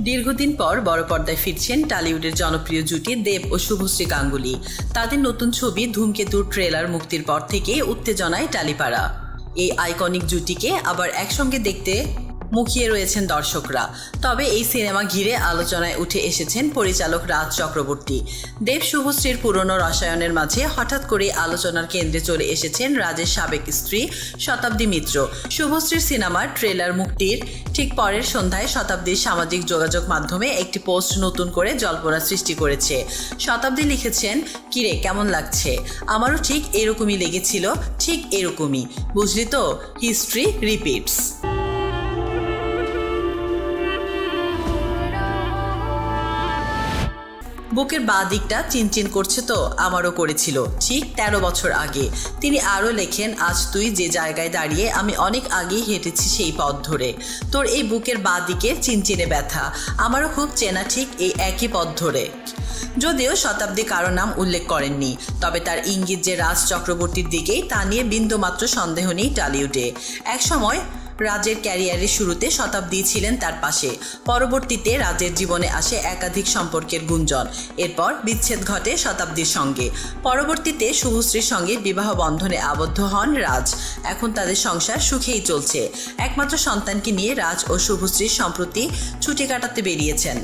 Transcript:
দীর্ঘদিন পর বড় পর্দায় ফিরছেন টালিউডের জনপ্রিয় জুটি দেব ও শুভশ্রী গাঙ্গুলি। তাদের নতুন ছবি ধূমকেতুর ট্রেলার মুক্তির পর থেকে উত্তেজনায় টালিপাড়া। এই আইকনিক জুটিকে আবার একসঙ্গে দেখতে মুখিয়ে রয়েছেন দর্শকরা। তবে এই সিনেমা ঘিরে আলোচনায় উঠে এসেছেন পরিচালক রাজ চক্রবর্তী। দেব শুভশ্রীর পুরনো রসায়নের মাঝে হঠাৎ করে আলোচনার কেন্দ্রে চলে এসেছেন রাজের সাবেক স্ত্রী শতাব্দী মিত্র। শুভশ্রীর সিনেমার ট্রেলার মুক্তির ঠিক পরের সন্ধ্যায় শতাব্দীর সামাজিক যোগাযোগ মাধ্যমে একটি পোস্ট নতুন করে জল্পনা সৃষ্টি করেছে। শতাব্দী লিখেছেন, কিরে, কেমন লাগছে? আমারও ঠিক এরকমই লেগেছিল, ঠিক এরকমই। বুঝলি তো? History repeats. বুকের বাঁ দিকটা চিনচিন করছে তো, আমারও করেছিল। ঠিক তেরো বছর আগে। তিনি আরও লেখেন, আজ তুই যে জায়গায় দাঁড়িয়ে আমি অনেক আগেই হেঁটেছি সেই পথ ধরে। তোর এই বুকের বাঁ দিকে চিনচিনে ব্যথা। আমারও খুব চেনা ঠিক এই একই পথ ধরে। যদিও শতাব্দী কারও নাম উল্লেখ করেননি, তবে তার ইঙ্গিত যে রাজ চক্রবর্তীর দিকেই তা নিয়ে বিন্দুমাত্র সন্দেহ নেই টলিউডে। একসময় রাজের ক্যারিয়ারের শুরুতে শতাব্দী ছিলেন তার পাশে। পরবর্তীতে রাজের জীবনে আসে একাধিক সম্পর্কের গুঞ্জন। এরপর বিচ্ছেদ ঘটে শতাব্দীর সঙ্গে। পরবর্তীতে শুভশ্রীর সঙ্গে বিবাহ বন্ধনে আবদ্ধ হন রাজ। এখন তাদের সংসার সুখেই চলছে। একমাত্র সন্তানকে নিয়ে রাজ ও শুভশ্রীর সম্প্রতি ছুটি কাটাতে বেরিয়েছেন।